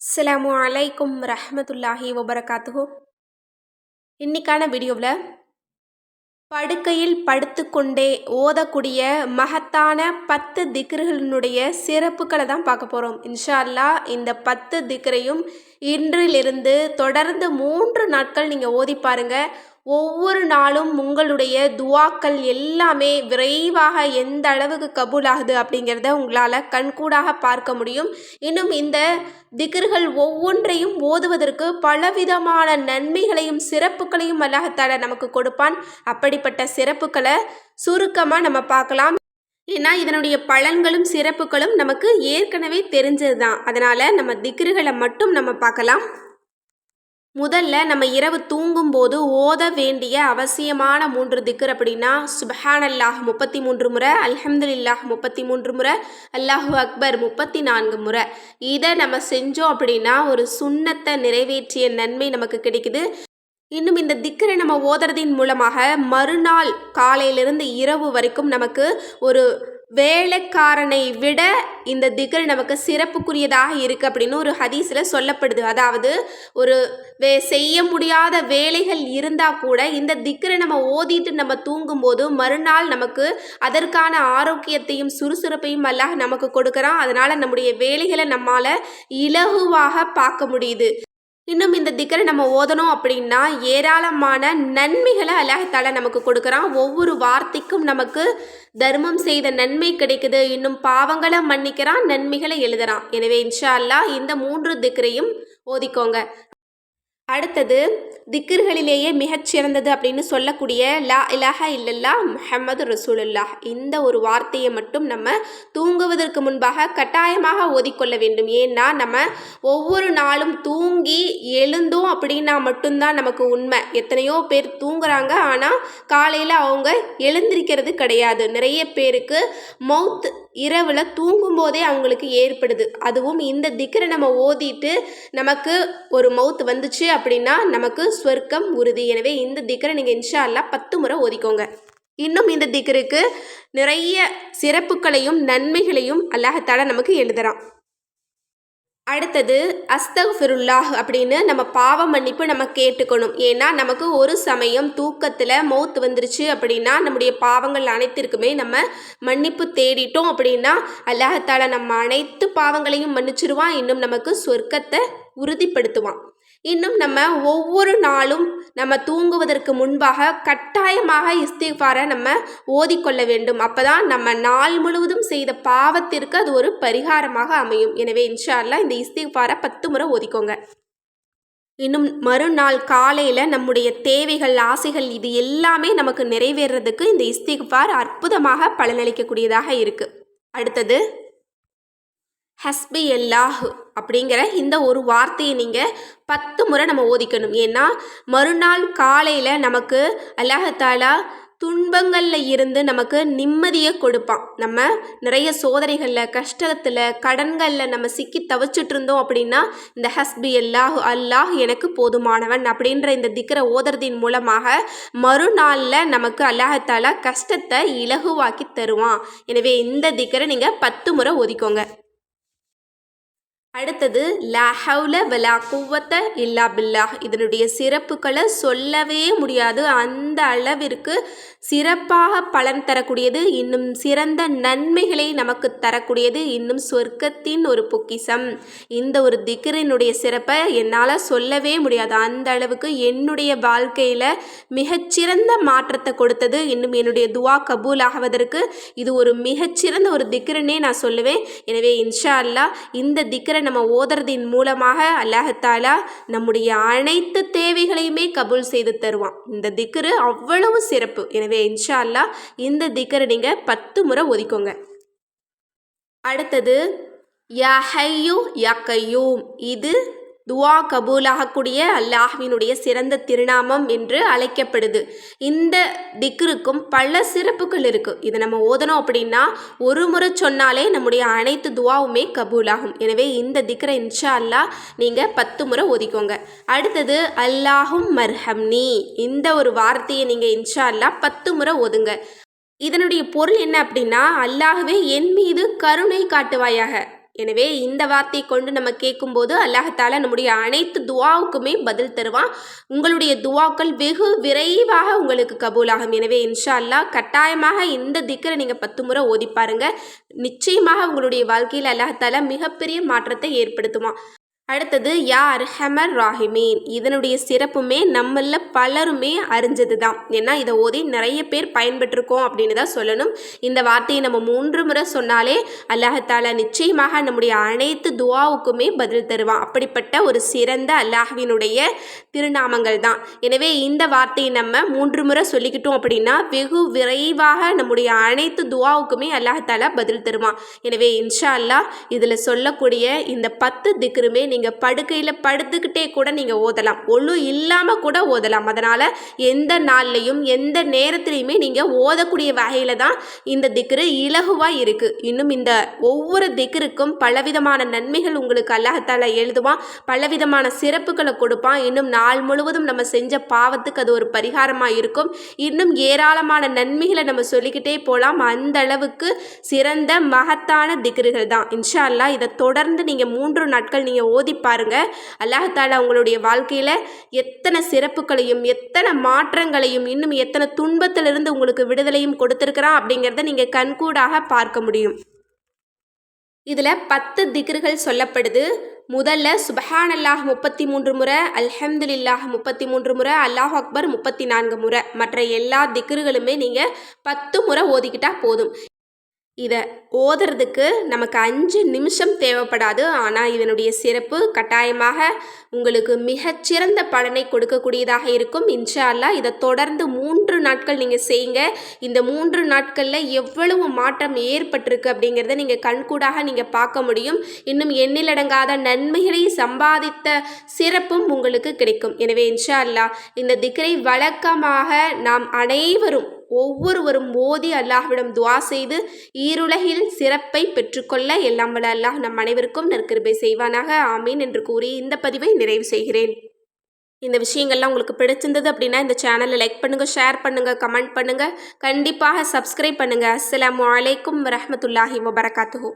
அஸ்ஸலாமு அலைக்கும் ரஹமத்துல்லாஹி வபரகாத்துஹு. இன்னைக்கான வீடியோவில் படுக்கையில் படுத்துக்கொண்டே ஓதக்கூடிய மகத்தான பத்து திக்ருகளினுடைய சிறப்புகளை தான் பார்க்க போகிறோம். இன்ஷா அல்லாஹ் இந்த பத்து திக்ரையும் இன்றிலிருந்து தொடர்ந்து மூன்று நாட்கள் நீங்கள் ஓதி பாருங்கள் ஒவ்வொரு நாளும் உங்களுடைய துவாக்கள் எல்லாமே விரைவாக எந்த அளவுக்கு கபூலாகுது அப்படிங்கிறத உங்களால் கண்கூடாக பார்க்க முடியும். இன்னும் இந்த திகர்கள் ஒவ்வொன்றையும் ஓதுவதற்கு பலவிதமான நன்மைகளையும் சிறப்புகளையும் அல்லாஹத்தால நமக்கு கொடுப்பான். அப்படிப்பட்ட சிறப்புகளை சுருக்கமாக நம்ம பார்க்கலாம். ஏன்னா இதனுடைய பலன்களும் சிறப்புகளும் நமக்கு ஏற்கனவே தெரிஞ்சது தான் அதனால் நம்ம திக்ருகளை மட்டும் நம்ம பார்க்கலாம். முதல்ல நம்ம இரவு தூங்கும்போது ஓத வேண்டிய அவசியமான மூன்று திக்கர் அப்படின்னா சுபஹான் அல்லாஹ் முப்பத்தி மூன்று முறை அல்ஹம்துலில்லாஹ் முப்பத்தி மூன்று முறை அல்லாஹு அக்பர் முப்பத்தி நான்கு முறை. இதை நம்ம செஞ்சோம் அப்படின்னா ஒரு சுண்ணத்தை நிறைவேற்றிய நன்மை நமக்கு கிடைக்குது. இன்னும் இந்த திக்கரை நம்ம ஓதுறதின் மூலமாக மறுநாள் காலையிலிருந்து இரவு வரைக்கும் நமக்கு ஒரு வேலைக்காரனை விட இந்த திகர் நமக்கு சிறப்புக்குரியதாக இருக்குது அப்படின்னு ஒரு ஹதீஸில் சொல்லப்படுது. அதாவது ஒரு வே செய்ய முடியாத வேலைகள் இருந்தால் கூட இந்த திக்கரை நம்ம ஓதிட்டு நம்ம தூங்கும்போது மறுநாள் நமக்கு அதற்கான ஆரோக்கியத்தையும் சுறுசுறுப்பையும் அல்லாஹ் நமக்கு கொடுக்குறான். அதனால் நம்முடைய வேலைகளை நம்மால் இலகுவாக பார்க்க முடியுது. இன்னும் இந்த திக்கரை நம்ம ஓதணும் அப்படின்னா ஏராளமான நன்மைகளை அல்லாஹால நமக்கு கொடுக்குறான். ஒவ்வொரு வார்த்தைக்கும் நமக்கு தர்மம் செய்த நன்மை கிடைக்குது. இன்னும் பாவங்களை மன்னிக்கிறான் நன்மைகளை எழுதுறான். எனவே இன்ஷா அல்லாஹ் இந்த மூன்று திக்கரையும் ஓதிக்கோங்க. அடுத்தது திக்கர்களிலேயே மிகச்சிறந்தது அப்படின்னு சொல்லக்கூடிய லா இலாஹ இல்லல்லா முஹம்மது ரசூலுல்லாஹ். இந்த ஒரு வார்த்தையை மட்டும் நம்ம தூங்குவதற்கு முன்பாக கட்டாயமாக ஓதிக்கொள்ள வேண்டும். ஏன்னா நம்ம ஒவ்வொரு நாளும் தூங்கி எழுந்தோம் அப்படின்னா மட்டும்தான் நமக்கு உண்மை. எத்தனையோ பேர் தூங்குறாங்க ஆனால் காலையில் அவங்க எழுந்திருக்கிறது கிடையாது. நிறைய பேருக்கு மவுத் இரவில் தூங்கும்போதே அவங்களுக்கு ஏற்படுது. அதுவும் இந்த திக்கரை நம்ம ஓதிட்டு நமக்கு ஒரு மவுத் வந்துச்சு அப்படின்னா நமக்கு ஸ்வர்க்கம் உறுதி. எனவே இந்த திக்கரை நீங்கள் இன்ஷா அல்லா பத்து முறை ஓதிக்கோங்க. இன்னும் இந்த திக்கருக்கு நிறைய சிறப்புகளையும் நன்மைகளையும் அல்லாஹத்தால நமக்கு எழுதுறான். அடுத்தது அஸ்தஃபிருல்லாஹ் அப்படின்னு நம்ம பாவ மன்னிப்பு நம்ம கேட்டுக்கணும். ஏன்னா நமக்கு ஒரு சமயம் தூக்கத்தில் மௌத் வந்துருச்சு அப்படின்னா நம்முடைய பாவங்கள் அனைத்திற்குமே நம்ம மன்னிப்பு தேடிட்டோம் அப்படின்னா அல்லாஹத்தால நம்ம அனைத்து பாவங்களையும் மன்னிச்சிருவான். இன்னும் நமக்கு சொர்க்கத்தை உறுதிப்படுத்துவான். இன்னும் நம்ம ஒவ்வொரு நாளும் நம்ம தூங்குவதற்கு முன்பாக கட்டாயமாக இஸ்திஃபாரை நம்ம ஓதிக்கொள்ள வேண்டும். அப்போ தான் நம்ம நாள் முழுவதும் செய்த பாவத்திற்கு அது ஒரு பரிகாரமாக அமையும். எனவே இன்ஷா அல்லா இந்த இஸ்திஃபாரை பத்து முறை ஓதிக்கோங்க. இன்னும் மறுநாள் காலையில் நம்முடைய தேவைகள் ஆசைகள் இது எல்லாமே நமக்கு நிறைவேறதுக்கு இந்த இஸ்திஃபார் அற்புதமாக பலனளிக்கக்கூடியதாக இருக்குது அடுத்தது ஹஸ்பி எல்லாஹு அப்படிங்கிற இந்த ஒரு வார்த்தையை நீங்கள் பத்து முறை நம்ம ஓதிக்கணும். ஏன்னா மறுநாள் காலையில் நமக்கு அல்லாஹாலா துன்பங்களில் இருந்து நமக்கு நிம்மதியை கொடுப்பான். நம்ம நிறைய சோதனைகளில் கஷ்டத்தில் கடன்களில் நம்ம சிக்கி தவிச்சிட்டு இருந்தோம் அப்படின்னா இந்த ஹஸ்பி அல்லாஹ் அல்லாஹ் எனக்கு போதுமானவன் அப்படின்ற இந்த திக்கரை ஓதுறதின் மூலமாக மறுநாளில் நமக்கு அல்லாஹத்தாலா கஷ்டத்தை இலகுவாக்கி தருவான். எனவே இந்த திக்கரை நீங்கள் பத்து முறை ஓதிக்கோங்க. அடுத்தது லா ஹவுல வலா குவத்த இல்லா பில்லாஹ். இதனுடைய சிறப்புகளை சொல்லவே முடியாது. அந்த அளவிற்கு சிறப்பாக பலன் தரக்கூடியது இன்னும் சிறந்த நன்மைகளை நமக்கு தரக்கூடியது இன்னும் சொர்க்கத்தின் ஒரு பொக்கிசம் இந்த ஒரு திக்ரினுடைய சிறப்பை என்னால் சொல்லவே முடியாது. அந்த அளவுக்கு என்னுடைய வாழ்க்கையில் மிகச்சிறந்த மாற்றத்தை கொடுத்தது இன்னும் என்னுடைய துவா கபூல் ஆகுவதற்கு இது ஒரு மிகச்சிறந்த ஒரு திக்ருன்னே நான் சொல்லுவேன். எனவே இன்ஷா அல்லா இந்த திக்ரை நம்ம ஓதுறதின் மூலமாக அல்லாஹத்தாலா நம்முடைய அனைத்து தேவைகளையுமே கபூல் செய்து தருவான். இந்த திக்ரு அவ்வளவு சிறப்பு. எனவே இன்ஷா அல்லா இந்த திக்கரை நீங்கள் பத்து முறை ஒதுக்கோங்க அடுத்தது யா ஹையூ யா கையூம். இது துவா கபூலாகக்கூடிய அல்லாஹ்வினுடைய சிறந்த திருநாமம் என்று அழைக்கப்படுது. இந்த திக்ருக்கும் பல சிறப்புகள் இருக்குது இதை நம்ம ஓதணும் அப்படின்னா ஒரு முறை சொன்னாலே நம்முடைய அனைத்து துவாவுமே கபூலாகும். எனவே இந்த திக்ரை இன்ஷா அல்லா நீங்கள் பத்து முறை ஓதிக்கோங்க. அடுத்தது அல்லாஹும் மர்ஹம்னி. இந்த ஒரு வார்த்தையை நீங்கள் இன்ஷா அல்லா பத்து முறை ஓதுங்க. இதனுடைய பொருள் என்ன அப்படின்னா அல்லாகவே என் மீது கருணை காட்டுவாயாக. எனவே இந்த வார்த்தையை கொண்டு நம்ம கேட்கும்போது அல்லாஹால நம்முடைய அனைத்து துவாவுக்குமே பதில் தருவான். உங்களுடைய துவாக்கள் வெகு விரைவாக உங்களுக்கு கபூலாகும். எனவே இன்ஷா அல்லாஹ் கட்டாயமாக இந்த திக்கரை நீங்கள் பத்து முறை ஓதி பாருங்க. நிச்சயமாக உங்களுடைய வாழ்க்கையில் அல்லாஹால மிகப்பெரிய மாற்றத்தை ஏற்படுத்துவான். அடுத்தது யா அர்ஹமர் ராஹிமீன். இதனுடைய சிறப்புமே நம்மள பலருமே அறிஞ்சது தான் ஏன்னா இதை ஓதி நிறைய பேர் பயன்பெற்றிருக்கோம் அப்படின்னு தான் சொல்லணும். இந்த வார்த்தையை நம்ம மூன்று முறை சொன்னாலே அல்லாஹால நிச்சயமாக நம்முடைய அனைத்து துவாவுக்குமே பதில் தருவான். அப்படிப்பட்ட ஒரு சிறந்த அல்லாஹ்வினுடைய திருநாமங்கள் தான். எனவே இந்த வார்த்தையை நம்ம மூன்று முறை சொல்லிக்கிட்டோம் அப்படின்னா வெகு விரைவாக நம்முடைய அனைத்து துவாவுக்குமே அல்லாஹால பதில் தருவான். எனவே இன்ஷா அல்லாஹ் இதில் சொல்லக்கூடிய இந்த பத்து திக்ருமே நீங்கள் படுக்கையில் படுத்துக்கிட்டே கூட நீங்கள் ஓதலாம். ஒழு இல்லாமல் கூட ஓதலாம். அதனால் எந்த நாள்லையும் எந்த நேரத்துலையுமே நீங்கள் ஓதக்கூடிய வகையில் தான் இந்த திக்ரு இலகுவாக இருக்குது இன்னும் இந்த ஒவ்வொரு திக்ருக்கும் பலவிதமான நன்மைகள் உங்களுக்கு அல்லாஹத்தால் எழுதுவான். பலவிதமான சிறப்புகளை கொடுப்பான். இன்னும் நாள் முழுவதும் நம்ம செஞ்ச பாவத்துக்கு அது ஒரு பரிகாரமாக இருக்கும். இன்னும் ஏராளமான நன்மைகளை நம்ம சொல்லிக்கிட்டே போகலாம் அந்த அளவுக்கு சிறந்த மகத்தான திக்ருகள் தான். இன்ஷா அல்லா இதை தொடர்ந்து நீங்கள் மூன்று நாட்கள் நீங்கள் ஓதி பாருங்க அல்லாஹால உங்களுடைய வாழ்க்கையில் எத்தனை சிறப்புகளையும் எத்தனை மாற்றங்களையும் இன்னும் எத்தனை துன்பத்திலிருந்து உங்களுக்கு விடுதலையும் கொடுத்துருக்குறான் அப்படிங்கிறத நீங்கள் கண்கூடாக பார்க்க முடியும். இதில் பத்து திக்ருகள் சொல்லப்படுது. முதல்ல சுபஹான் அல்லாஹ் முப்பத்தி மூன்று முறை அல்ஹம்துலில்லாஹ் முப்பத்தி மூன்று முறை அல்லாஹ் அக்பர் முப்பத்தி நான்கு முறை. மற்ற எல்லா திக்ருகளுமே நீங்கள் பத்து முறை ஓதிக்கிட்டா போதும். இதை ஓதுறதுக்கு நமக்கு அஞ்சு நிமிஷம் தேவைப்படாது. ஆனால் இதனுடைய சிறப்பு கட்டாயமாக உங்களுக்கு மிகச்சிறந்த பலனை கொடுக்கக்கூடியதாக இருக்கும். இன்ஷா அல்லாஹ் இதை தொடர்ந்து மூன்று நாட்கள் நீங்கள் செய்யுங்க. இந்த மூன்று நாட்களில் எவ்வளவு மாற்றம் ஏற்பட்டிருக்கு அப்படிங்கிறத நீங்கள் கண்கூடாக நீங்கள் பார்க்க முடியும். இன்னும் எண்ணிலடங்காத நன்மைகளை சம்பாதித்த சிறப்பும் உங்களுக்கு கிடைக்கும். எனவே இன்ஷா அல்லாஹ் இந்த திக்கரை வழக்கமாக நாம் அனைவரும் ஒவ்வொருவரும் ஓதி அல்லாஹ்விடம் துவா செய்து ஈருலகில் சிறப்பை பெற்றுக்கொள்ள எல்லாம் வல்ல அல்லாஹ் நம் அனைவருக்கும் நற்கிருபை செய்வானாக. ஆமீன் என்று கூறி இந்த பதிவை நிறைவு செய்கிறேன். இந்த விஷயங்கள்லாம் உங்களுக்கு பிடிச்சிருந்தது அப்படின்னா இந்த சேனலை லைக் பண்ணுங்கள் ஷேர் பண்ணுங்கள் கமெண்ட் பண்ணுங்கள் கண்டிப்பாக சப்ஸ்கிரைப் பண்ணுங்கள் அஸ்லாம் வலைக்கம் வரமத்துல்லாஹி வபரகாத்துஹூ.